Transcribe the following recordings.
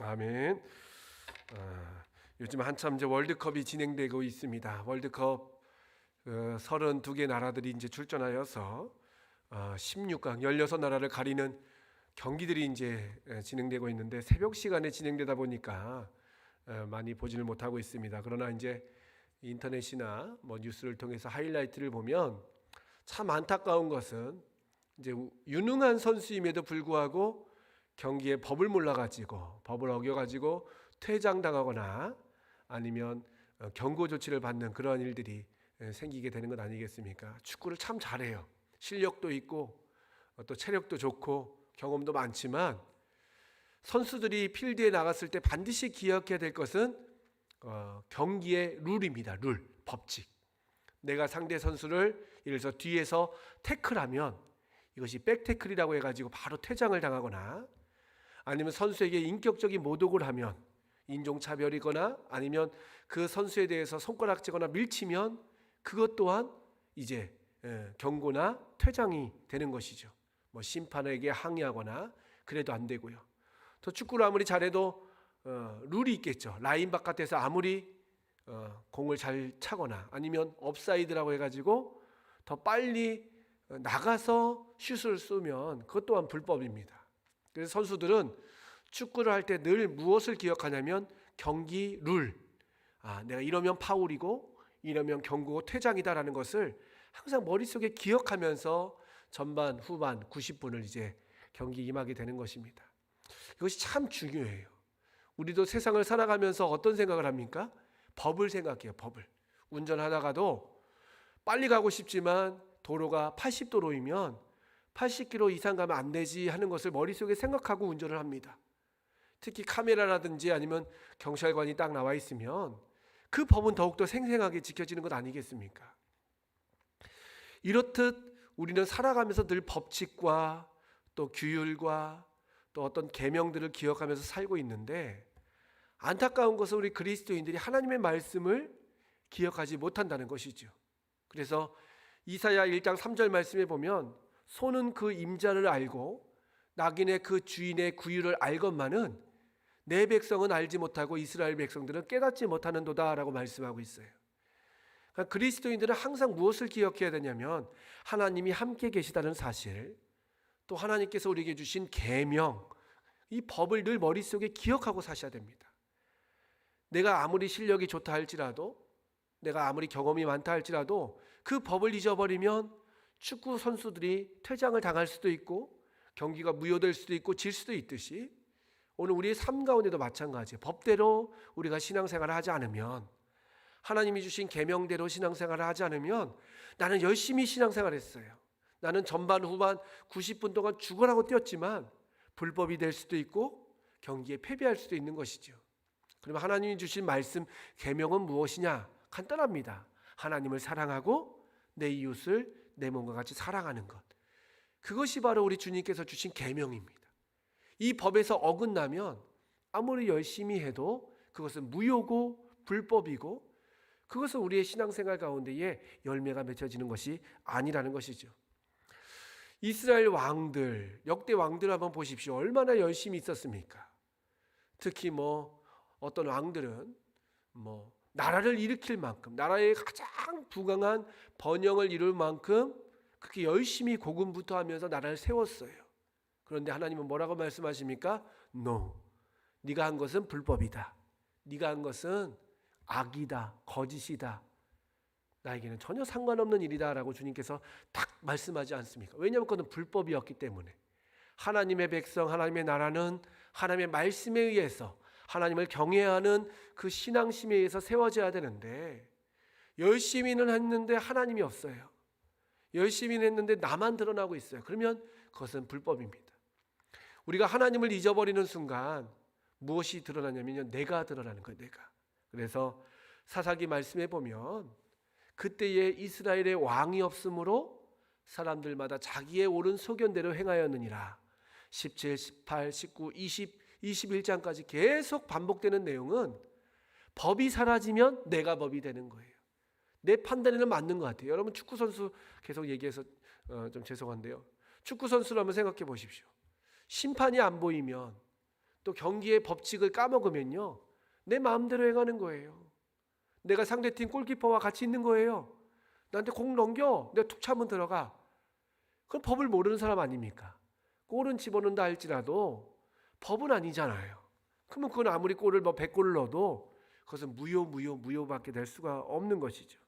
아멘. 아, 요즘 한참 이제 월드컵이 진행되고 있습니다. 월드컵 어, 32개 나라들이 이제 출전하여서 어, 16강 16나라를 가리는 경기들이 이제 에, 진행되고 있는데 새벽 시간에 진행되다 보니까 어, 많이 보지를 못하고 있습니다. 그러나 이제 인터넷이나 뭐 뉴스를 통해서 하이라이트를 보면 참 안타까운 것은 이제 우- 유능한 선수임에도 불구하고 경기에 법을 몰라가지고 법을 어겨가지고 퇴장당하거나 아니면 어, 경고 조치를 받는 그러한 일들이 에, 생기게 되는 것 아니겠습니까? 축구를 참 잘해요. 실력도 있고 어, 또 체력도 좋고 경험도 많지만 선수들이 필드에 나갔을 때 반드시 기억해야 될 것은 어, 경기의 룰입니다. 룰, 법칙. 내가 상대 선수를 예를 들어서 뒤에서 태클하면 이것이 백태클이라고 해가지고 바로 퇴장을 당하거나 아니면 선수에게 인격적인 모독을 하면 인종차별이거나 아니면 그 선수에 대해서 손가락질거나 밀치면 그것 또한 이제 예, 경고나 퇴장이 되는 것이죠. 뭐 심판에게 항의하거나 그래도 안 되고요. 또 축구를 아무리 잘해도 어, 룰이 있겠죠. 라인 바깥에서 아무리 어, 공을 잘 차거나 아니면 업사이드라고 해가지고 더 빨리 어, 나가서 슛을 쏘면 그것 또한 불법입니다. 그래서 선수들은 축구를 할 때 늘 무엇을 기억하냐면 경기 룰. 아, 내가 이러면 파울이고 이러면 경고 퇴장이다라는 것을 항상 머릿속에 기억하면서 전반 후반 90분을 이제 경기 임하게 되는 것입니다. 이것이 참 중요해요. 우리도 세상을 살아가면서 어떤 생각을 합니까? 법을 생각해요. 법을. 운전하다가도 빨리 가고 싶지만 도로가 80도로이면 80km 이상 가면 안 되지 하는 것을 머릿속에 생각하고 운전을 합니다. 특히 카메라라든지 아니면 경찰관이 딱 나와 있으면 그 법은 더욱더 생생하게 지켜지는 것 아니겠습니까? 이렇듯 우리는 살아가면서 늘 법칙과 또 규율과 또 어떤 계명들을 기억하면서 살고 있는데 안타까운 것은 우리 그리스도인들이 하나님의 말씀을 기억하지 못한다는 것이죠. 그래서 이사야 1장 3절 말씀에 보면 소는 그 임자를 알고 낙인의 그 주인의 구유를 알건만은 내 백성은 알지 못하고 이스라엘 백성들은 깨닫지 못하는도다라고 말씀하고 있어요. 그러니까 그리스도인들은 항상 무엇을 기억해야 되냐면 하나님이 함께 계시다는 사실, 또 하나님께서 우리에게 주신 계명, 이 법을 늘 머릿속에 기억하고 사셔야 됩니다. 내가 아무리 실력이 좋다 할지라도 내가 아무리 경험이 많다 할지라도 그 법을 잊어버리면 축구 선수들이 퇴장을 당할 수도 있고 경기가 무효될 수도 있고 질 수도 있듯이 오늘 우리의 삶 가운데도 마찬가지예요. 법대로 우리가 신앙생활을 하지 않으면 하나님이 주신 계명대로 신앙생활을 하지 않으면 나는 열심히 신앙생활 했어요. 나는 전반 후반 90분 동안 죽어라고 뛰었지만 불법이 될 수도 있고 경기에 패배할 수도 있는 것이죠. 그러면 하나님이 주신 말씀 계명은 무엇이냐? 간단합니다. 하나님을 사랑하고 내 이웃을 내 몸과 같이 사랑하는 것. 그것이 바로 우리 주님께서 주신 계명입니다. 이 법에서 어긋나면 아무리 열심히 해도 그것은 무효고 불법이고 그것은 우리의 신앙생활 가운데에 열매가 맺혀지는 것이 아니라는 것이죠. 이스라엘 왕들, 역대 왕들 한번 보십시오. 얼마나 열심히 있었습니까? 특히 뭐 어떤 왕들은 뭐 나라를 일으킬 만큼 나라의 가장 부강한 번영을 이룰 만큼 그렇게 열심히 고군부터 하면서 나라를 세웠어요. 그런데 하나님은 뭐라고 말씀하십니까? No. 네가 한 것은 불법이다. 네가 한 것은 악이다. 거짓이다. 나에게는 전혀 상관없는 일이다라고 주님께서 딱 말씀하지 않습니까? 왜냐하면 그것은 불법이었기 때문에 하나님의 백성, 하나님의 나라는 하나님의 말씀에 의해서 하나님을 경외하는 그 신앙심에 의해서 세워져야 되는데 열심히는 했는데 하나님이 없어요. 열심히는 했는데 나만 드러나고 있어요. 그러면 그것은 불법입니다. 우리가 하나님을 잊어버리는 순간 무엇이 드러나냐면요. 내가 드러나는 거예요. 내가. 그래서 사사기 말씀에 보면 그때에 이스라엘의 왕이 없으므로 사람들마다 자기의 옳은 소견대로 행하였느니라. 17, 18, 19, 20, 21장까지 계속 반복되는 내용은 법이 사라지면 내가 법이 되는 거예요. 내 판단에는 맞는 것 같아요. 여러분 축구 선수 계속 얘기해서 어, 좀 죄송한데요. 축구 한번 생각해 보십시오. 심판이 안 보이면 또 경기의 법칙을 까먹으면요. 내 마음대로 행하는 거예요. 내가 상대팀 골키퍼와 같이 있는 거예요. 나한테 공 넘겨. 내가 툭 차면 들어가. 그건 법을 모르는 사람 아닙니까? 골은 집어넣는다 할지라도 법은 아니잖아요. 그러면 그건 아무리 골을 뭐 100골을 넣어도 그것은 무효 무효 무효밖에 될 수가 없는 것이죠.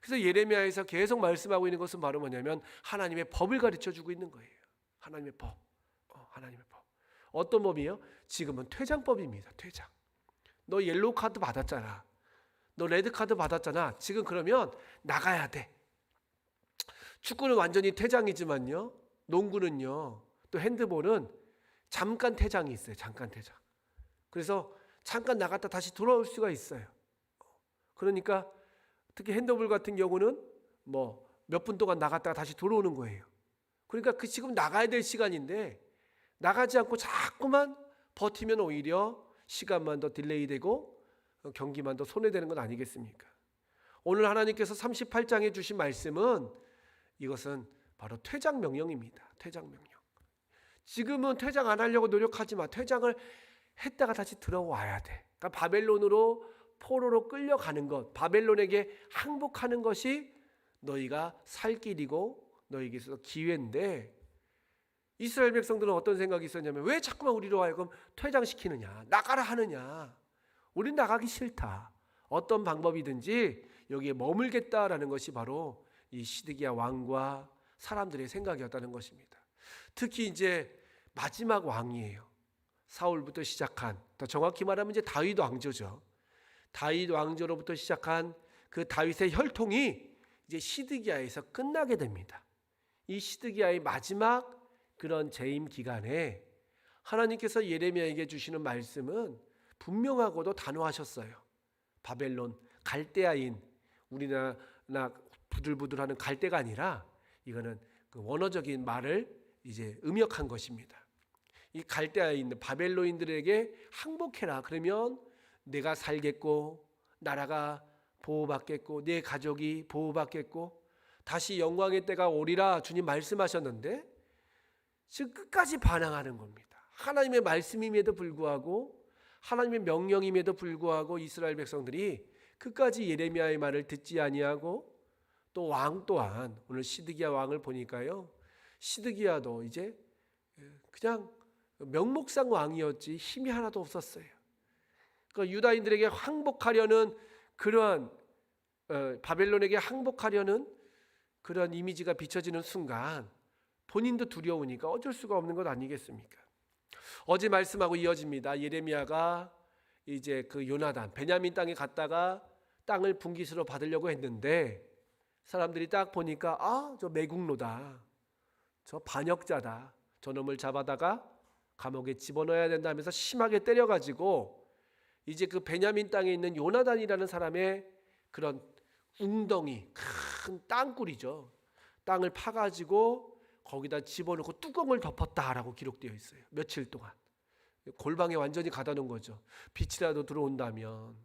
그래서 예레미야에서 계속 말씀하고 있는 것은 바로 뭐냐면 하나님의 법을 가르쳐 주고 있는 거예요. 하나님의 법. 어, 하나님의 법. 어떤 법이요? 지금은 퇴장법입니다. 퇴장. 너 옐로우 카드 받았잖아. 너 레드 카드 받았잖아. 지금 그러면 나가야 돼. 축구는 완전히 퇴장이지만요. 농구는요. 또 핸드볼은 잠깐 퇴장이 있어요. 잠깐 퇴장. 그래서 잠깐 나갔다 다시 돌아올 수가 있어요. 그러니까 특히 핸드볼 같은 경우는 뭐 몇 분 동안 나갔다가 다시 들어오는 거예요. 그러니까 그 지금 나가야 될 시간인데 나가지 않고 자꾸만 버티면 오히려 시간만 더 딜레이 되고 경기만 더 손해되는 건 아니겠습니까? 오늘 하나님께서 38장에 주신 말씀은 이것은 바로 퇴장 명령입니다. 퇴장 명령. 지금은 퇴장 안 하려고 노력하지 마. 퇴장을 했다가 다시 들어와야 돼. 그러니까 바벨론으로 포로로 끌려가는 것, 바벨론에게 항복하는 것이 너희가 살 길이고 너희에게 있어서 기회인데 이스라엘 백성들은 어떤 생각이 있었냐면 왜 자꾸만 우리로 하여금 퇴장시키느냐, 나가라 하느냐. 우린 나가기 싫다. 어떤 방법이든지 여기에 머물겠다라는 것이 바로 이 시드기야 왕과 사람들의 생각이었다는 것입니다. 특히 이제 마지막 왕이에요. 사울부터 시작한 더 정확히 말하면 이제 다윗 왕조죠. 다윗 왕조로부터 시작한 그 다윗의 혈통이 이제 시드기야에서 끝나게 됩니다. 이 시드기야의 마지막 그런 재임 기간에 하나님께서 예레미야에게 주시는 말씀은 분명하고도 단호하셨어요. 바벨론 갈대아인 우리나라 부들부들하는 갈대가 아니라 이거는 그 원어적인 말을 이제 음역한 것입니다. 이 갈대아인 바벨로인들에게 항복해라. 그러면 내가 살겠고 나라가 보호받겠고 내 가족이 보호받겠고 다시 영광의 때가 오리라 주님 말씀하셨는데 지금 끝까지 반항하는 겁니다. 하나님의 말씀임에도 불구하고 하나님의 명령임에도 불구하고 이스라엘 백성들이 끝까지 예레미야의 말을 듣지 아니하고 또 왕 또한 오늘 시드기야 왕을 보니까요. 시드기야도 이제 그냥 명목상 왕이었지 힘이 하나도 없었어요. 그 유다인들에게 항복하려는 그러한 어, 바벨론에게 항복하려는 그런 이미지가 비춰지는 순간 본인도 두려우니까 어쩔 수가 없는 것 아니겠습니까? 어제 말씀하고 이어집니다. 예레미야가 이제 그 요나단 베냐민 땅에 갔다가 땅을 분깃으로 받으려고 했는데 사람들이 딱 보니까 아 저 매국노다 저 반역자다. 저놈을 잡아다가 감옥에 집어넣어야 된다 하면서 심하게 때려가지고 이제 그 베냐민 땅에 있는 요나단이라는 사람의 그런 웅덩이 큰 땅굴이죠. 땅을 파가지고 거기다 집어넣고 뚜껑을 덮었다라고 기록되어 있어요. 며칠 동안. 골방에 완전히 가다 놓은 거죠. 빛이라도 들어온다면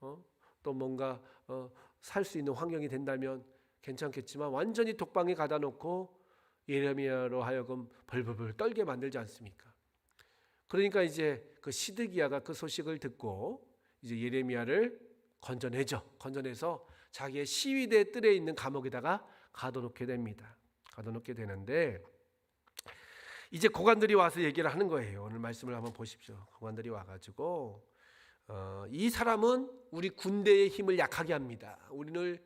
어? 또 뭔가 어, 살 수 있는 환경이 된다면 괜찮겠지만 완전히 독방에 가다 놓고 예레미야로 하여금 벌벌벌 떨게 만들지 않습니까? 그러니까 이제 그 시드기야가 그 소식을 듣고 이제 예레미야를 건져내죠. 건져내서 자기의 시위대 뜰에 있는 감옥에다가 가둬놓게 됩니다. 가둬놓게 되는데 이제 고관들이 와서 얘기를 하는 거예요. 오늘 말씀을 한번 보십시오. 고관들이 와가지고 어, 이 사람은 우리 군대의 힘을 약하게 합니다. 우리를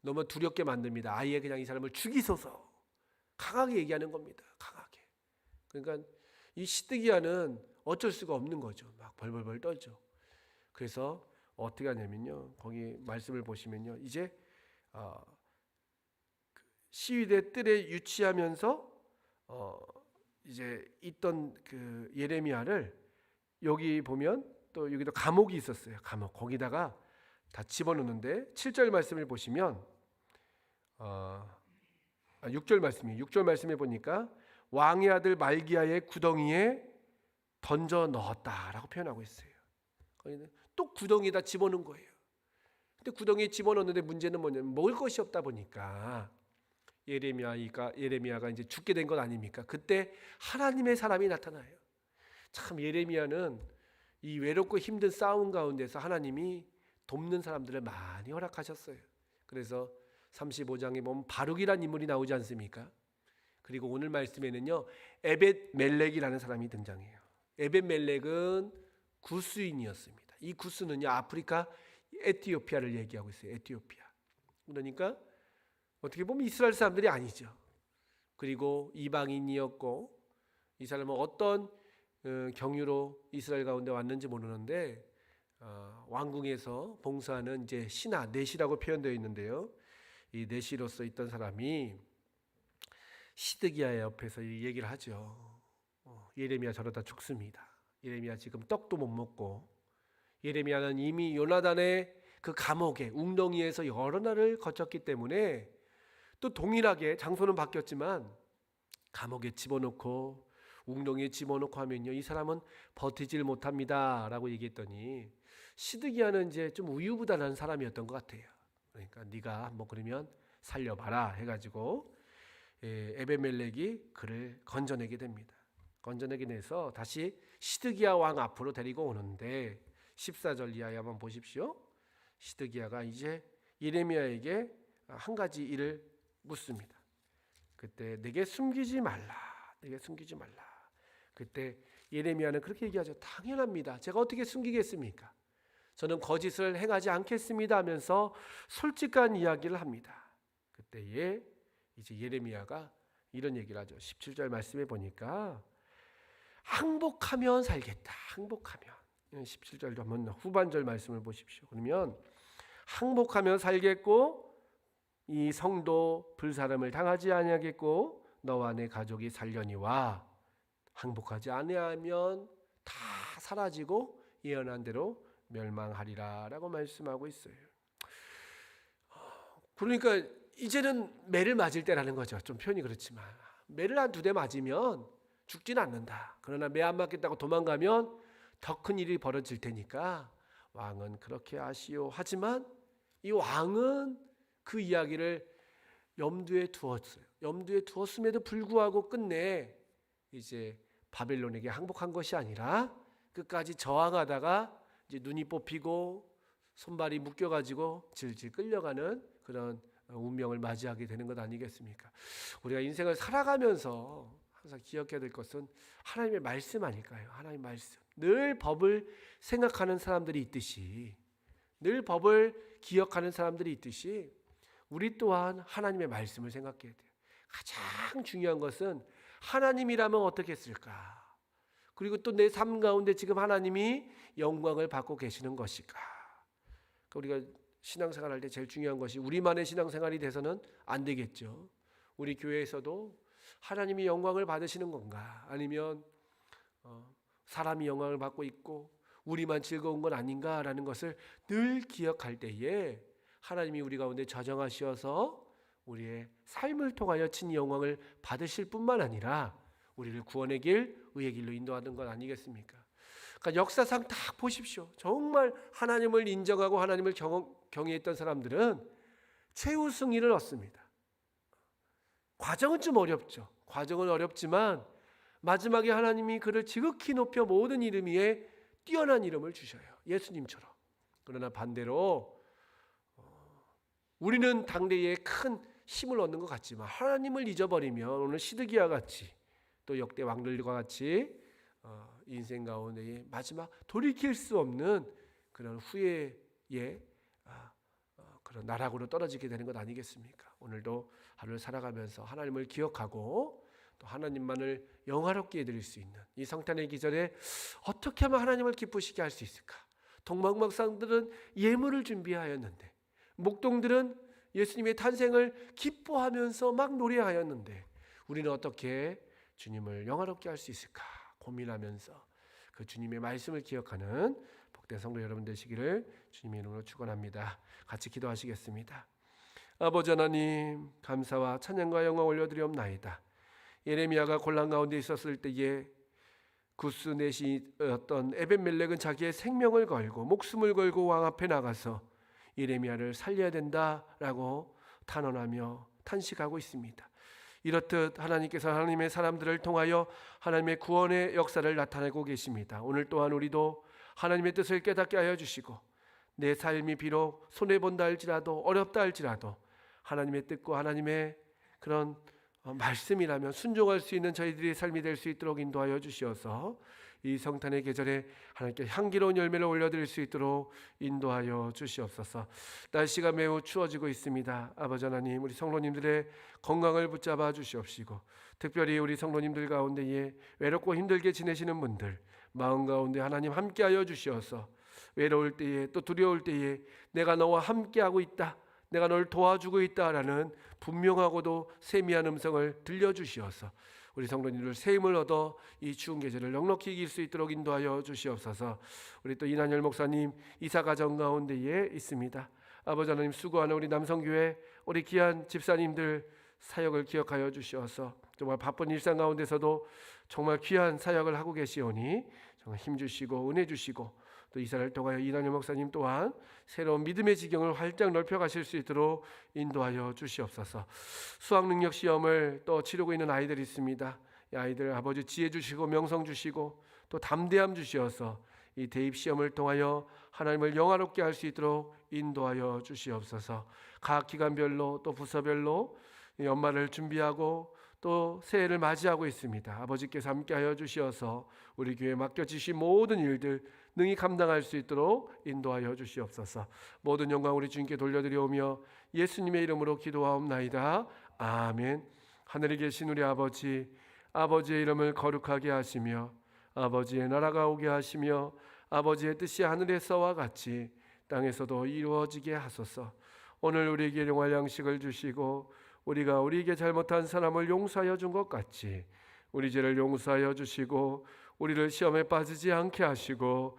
너무 두렵게 만듭니다. 아예 그냥 이 사람을 죽이소서. 강하게 얘기하는 겁니다. 강하게. 그러니까 이 시드기야는 어쩔 수가 없는 거죠. 막 벌벌벌 떨죠. 그래서 어떻게 하냐면요. 거기 말씀을 보시면요. 이제 어, 그 시위대 뜰에 유치하면서 어, 이제 있던 그 예레미야를 여기 보면 또 여기도 감옥이 있었어요. 감옥 거기다가 다 집어넣는데 7절 말씀을 보시면 어, 아, 6절 말씀이 6절 말씀에 보니까 왕의 아들 말기야의 구덩이에 던져 넣었다라고 표현하고 있어요. 또 구덩이에다 집어넣은 거예요. 근데 구덩이에 집어넣는데 문제는 뭐냐면 먹을 것이 없다 보니까 예레미야가 예레미야가 이제 죽게 된 것 아닙니까? 그때 하나님의 사람이 나타나요. 참 예레미야는 이 외롭고 힘든 싸움 가운데서 하나님이 돕는 사람들을 많이 허락하셨어요. 그래서 35장에 보면 바룩이란 인물이 나오지 않습니까? 그리고 오늘 말씀에는요 에벳 멜렉이라는 사람이 등장해요. 에벳 멜렉은 구스인이었습니다. 이 구스는요 아프리카 에티오피아를 얘기하고 있어요. 에티오피아. 그러니까 어떻게 보면 이스라엘 사람들이 아니죠. 그리고 이방인이었고 이 사람은 어떤 어, 경유로 이스라엘 가운데 왔는지 모르는데 어, 왕궁에서 봉사하는 이제 신하 내시라고 표현되어 있는데요. 이 내시로서 있던 사람이 시드기야 옆에서 이 얘기를 하죠. 어, 예레미야 저러다 죽습니다. 예레미야 지금 떡도 못 먹고 예레미야는 이미 요나단의 그 감옥에 웅덩이에서 여러 날을 거쳤기 때문에 또 동일하게 장소는 바뀌었지만 감옥에 집어넣고 웅덩이에 집어넣고 하면요 이 사람은 버티질 못합니다라고 얘기했더니 시드기야는 이제 좀 우유부단한 사람이었던 것 같아요. 그러니까 네가 한번 그러면 살려봐라 해가지고 예, 에베멜렉이 그를 건져내게 됩니다. 건져내게 돼서 다시 시드기야 왕 앞으로 데리고 오는데 14절 이하에 한번 보십시오. 시드기야가 이제 예레미야에게 한 가지 일을 묻습니다. 그때 내게 숨기지 말라. 내게 숨기지 말라. 그때 예레미야는 그렇게 얘기하죠. 당연합니다. 제가 어떻게 숨기겠습니까? 저는 거짓을 행하지 않겠습니다 하면서 솔직한 이야기를 합니다. 그때에 이제 예레미야가 이런 얘기를 하죠. 17절 말씀에 보니까 항복하면 살겠다. 항복하면. 17절도 한번 후반절 말씀을 보십시오. 그러면 항복하면 살겠고 이 성도 불사름을 당하지 아니하겠고 너와 내 가족이 살려니와 항복하지 아니하면 다 사라지고 예언한 대로 멸망하리라라고 말씀하고 있어요. 그러니까 이제는 매를 맞을 때라는 거죠. 좀 표현이 그렇지만 매를 한 두 대 맞으면 죽진 않는다. 그러나 매 안 맞겠다고 도망가면 더 큰 일이 벌어질 테니까 왕은 그렇게 아시오. 하지만 이 왕은 그 이야기를 염두에 두었어요. 염두에 두었음에도 불구하고 끝내 이제 바벨론에게 항복한 것이 아니라 끝까지 저항하다가 이제 눈이 뽑히고 손발이 묶여가지고 질질 끌려가는 그런 운명을 맞이하게 되는 것 아니겠습니까? 우리가 인생을 살아가면서 항상 기억해야 될 것은 하나님의 말씀 아닐까요? 하나님의 말씀. 늘 법을 생각하는 사람들이 있듯이 늘 법을 기억하는 사람들이 있듯이 우리 또한 하나님의 말씀을 생각해야 돼요. 가장 중요한 것은 하나님이라면 어떻게 했을까? 그리고 또 내 삶 가운데 지금 하나님이 영광을 받고 계시는 것일까? 그러니까 우리가 신앙생활 할 때 제일 중요한 것이 우리만의 신앙생활이 돼서는 안 되겠죠. 우리 교회에서도 하나님이 영광을 받으시는 건가? 아니면 어, 사람이 영광을 받고 있고 우리만 즐거운 건 아닌가라는 것을 늘 기억할 때에 하나님이 우리 가운데 저정하시어서 우리의 삶을 통하여 친 영광을 받으실 뿐만 아니라 우리를 구원의 길, 의의 길로 인도하는 것 아니겠습니까? 그러니까 역사상 딱 보십시오. 정말 하나님을 인정하고 하나님을 경, 경외했던 사람들은 최우승위를 얻습니다. 과정은 좀 어렵죠. 과정은 어렵지만 마지막에 하나님이 그를 지극히 높여 모든 이름 위에 뛰어난 이름을 주셔요. 예수님처럼. 그러나 반대로 어, 우리는 당대에 큰 힘을 얻는 것 같지만 하나님을 잊어버리면 오늘 시드기와 같이 또 역대 왕들과 같이 어, 인생 가운데 마지막 돌이킬 수 없는 그런 후회의 아, 어, 그런 나락으로 떨어지게 되는 것 아니겠습니까? 오늘도 하루를 살아가면서 하나님을 기억하고 또 하나님만을 영화롭게 해드릴 수 있는 이 성탄의 기절에 어떻게 하면 하나님을 기쁘시게 할 수 있을까? 동방박사들은 예물을 준비하였는데 목동들은 예수님의 탄생을 기뻐하면서 막 노래하였는데 우리는 어떻게 주님을 영화롭게 할 수 있을까 고민하면서 그 주님의 말씀을 기억하는 복된 성도 여러분 되시기를 주님의 이름으로 축원합니다. 같이 기도하시겠습니다. 아버지 하나님 감사와 찬양과 영광 올려드리옵나이다. 예레미야가 곤란 가운데 있었을 때에 구스 넷이었던 에벤멜렉은 자기의 생명을 걸고 목숨을 걸고 왕 앞에 나가서 예레미야를 살려야 된다라고 탄원하며 탄식하고 있습니다. 이렇듯 하나님께서 하나님의 사람들을 통하여 하나님의 구원의 역사를 나타내고 계십니다. 오늘 또한 우리도 하나님의 뜻을 깨닫게 하여 주시고 내 삶이 비록 손해 본다 할지라도 어렵다 할지라도 하나님의 뜻과 하나님의 그런 어, 말씀이라면 순종할 수 있는 저희들의 삶이 될 수 있도록 인도하여 주시어서 이 성탄의 계절에 하나님께 향기로운 열매를 올려드릴 수 있도록 인도하여 주시옵소서. 날씨가 매우 추워지고 있습니다. 아버지 하나님, 우리 성도님들의 건강을 붙잡아 주시옵시고, 특별히 우리 성도님들 가운데에 외롭고 힘들게 지내시는 분들 마음 가운데 하나님 함께하여 주시어서 외로울 때에 또 두려울 때에 내가 너와 함께하고 있다. 내가 널 도와주고 있다라는 분명하고도 세미한 음성을 들려주시어서 우리 성도님들 새 힘을 얻어 이 추운 계절을 넉넉히 이길 수 있도록 인도하여 주시옵소서. 우리 또 이난열 목사님 이사 가정 가운데에 있습니다. 아버지 하나님 수고하는 우리 남성교회 우리 귀한 집사님들 사역을 기억하여 주시어서 정말 바쁜 일상 가운데서도 정말 귀한 사역을 하고 계시오니 정말 힘 주시고 은혜 주시고 또 이사를 통하여 이난열 목사님 또한 새로운 믿음의 지경을 활짝 넓혀 가실 수 있도록 인도하여 주시옵소서. 수학 능력 시험을 또 치르고 있는 아이들이 있습니다. 이 아이들 아버지 지혜 주시고 명성 주시고 또 담대함 주시어서 이 대입 시험을 통하여 하나님을 영화롭게 할 수 있도록 인도하여 주시옵소서. 각 기관별로 또 부서별로 이 연말을 준비하고 또 새해를 맞이하고 있습니다. 아버지께서 함께하여 주시어서 우리 교회 맡겨지신 모든 일들 능히 감당할 수 있도록 인도하여 주시옵소서. 모든 영광 우리 주님께 돌려드리오며 예수님의 이름으로 기도하옵나이다. 아멘. 하늘에 계신 우리 아버지, 아버지의 이름을 거룩하게 하시며 아버지의 나라가 오게 하시며 아버지의 뜻이 하늘에서와 같이 땅에서도 이루어지게 하소서. 오늘 우리에게 용할 양식을 주시고 우리가 우리에게 잘못한 사람을 용서하여 준 것 같이 우리 죄를 용서하여 주시고 우리를 시험에 빠지지 않게 하시고